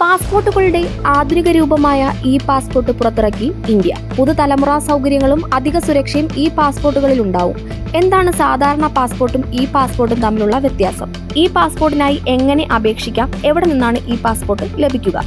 പാസ്പോർട്ടുകളുടെ ആധുനിക രൂപമായ E passport പുറത്തിറക്കി ഇന്ത്യ. പുതുതലമുറ സൗകര്യങ്ങളും അധിക സുരക്ഷയും ഈ പാസ്പോർട്ടുകളിൽ ഉണ്ടാവും. എന്താണ് സാധാരണ പാസ്പോർട്ടും ഇ പാസ്പോർട്ടും തമ്മിലുള്ള വ്യത്യാസം? ഇ പാസ്പോർട്ടിനായി എങ്ങനെ അപേക്ഷിക്കാം? എവിടെ നിന്നാണ് ഇ പാസ്പോർട്ട് ലഭിക്കുക?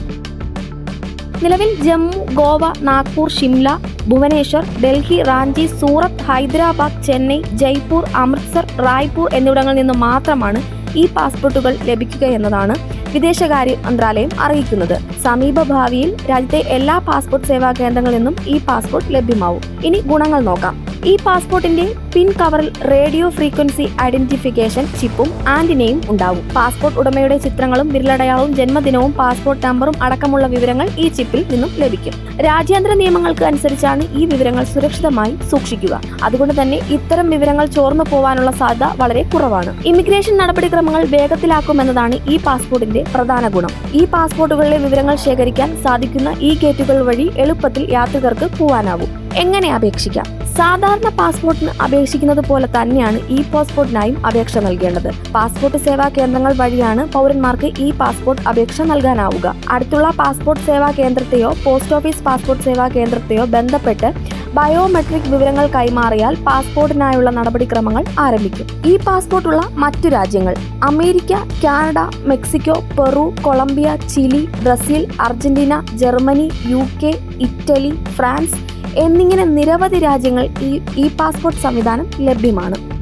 നിലവിൽ ജമ്മു ഗോവ നാഗ്പൂർ ഷിംല ഭുവനേശ്വർ ഡൽഹി റാഞ്ചി സൂറത്ത് ഹൈദരാബാദ് ചെന്നൈ ജയ്പൂർ അമൃത്സർ റായ്പൂർ എന്നിവിടങ്ങളിൽ നിന്ന് മാത്രമാണ് ഈ പാസ്പോർട്ടുകൾ ലഭിക്കുക എന്നതാണ് വിദേശകാര്യ മന്ത്രാലയം അറിയിക്കുന്നത്. സമീപ ഭാവിയിൽ രാജ്യത്തെ എല്ലാ പാസ്പോർട്ട് സേവാ കേന്ദ്രങ്ങളിൽ നിന്നും ഈ പാസ്പോർട്ട് ലഭ്യമാവും. ഇനി ഗുണങ്ങൾ നോക്കാം. ഈ പാസ്പോർട്ടിന്റെ പിൻ കവറിൽ റേഡിയോ ഫ്രീക്വൻസി ഐഡന്റിഫിക്കേഷൻ ചിപ്പും ആന്റിനയും ഉണ്ടാവും. പാസ്പോർട്ട് ഉടമയുടെ ചിത്രങ്ങളും വിരലടയാളവും ജന്മദിനവും പാസ്പോർട്ട് നമ്പറും അടക്കമുള്ള വിവരങ്ങൾ ഈ ചിപ്പിൽ നിന്നും ലഭിക്കും. രാജ്യാന്തര നിയമങ്ങൾക്ക് അനുസരിച്ചാണ് ഈ വിവരങ്ങൾ സുരക്ഷിതമായി സൂക്ഷിക്കുക. അതുകൊണ്ട് തന്നെ ഇത്തരം വിവരങ്ങൾ ചോർന്നു പോവാനുള്ള സാധ്യത വളരെ കുറവാണ്. ഇമിഗ്രേഷൻ നടപടിക്രമങ്ങൾ വേഗത്തിലാക്കുമെന്നതാണ് ഈ പാസ്പോർട്ടിന്റെ പ്രധാന ഗുണം. ഈ പാസ്പോർട്ടുകളിലെ വിവരങ്ങൾ ശേഖരിക്കാൻ സാധിക്കുന്ന ഈ ഗേറ്റുകൾ വഴി എളുപ്പത്തിൽ യാത്രികർക്ക് പോവാനാവും. എങ്ങനെ അപേക്ഷിക്കാം? സാധാരണ പാസ്പോർട്ടിന് അപേക്ഷിക്കുന്നത് പോലെ തന്നെയാണ് ഇ പാസ്പോർട്ടിനായും അപേക്ഷ നൽകേണ്ടത്. പാസ്പോർട്ട് സേവാ കേന്ദ്രങ്ങൾ വഴിയാണ് പൗരന്മാർക്ക് ഇ പാസ്പോർട്ട് അപേക്ഷ നൽകാനാവുക. അടുത്തുള്ള പാസ്പോർട്ട് സേവാ കേന്ദ്രത്തെയോ പോസ്റ്റ് ഓഫീസ് പാസ്പോർട്ട് സേവാ കേന്ദ്രത്തെയോ ബന്ധപ്പെട്ട് ബയോമെട്രിക് വിവരങ്ങൾ കൈമാറിയാൽ പാസ്പോർട്ടിനായുള്ള നടപടിക്രമങ്ങൾ ആരംഭിക്കും. ഈ പാസ്പോർട്ടുള്ള മറ്റു രാജ്യങ്ങൾ America Canada Mexico Peru Colombia Chile Brazil Argentina Germany U Italy France എന്നിങ്ങനെ നിരവധി രാജ്യങ്ങൾ ഈ ഇ പാസ്പോർട്ട് സംവിധാനം ലഭ്യമാണ്.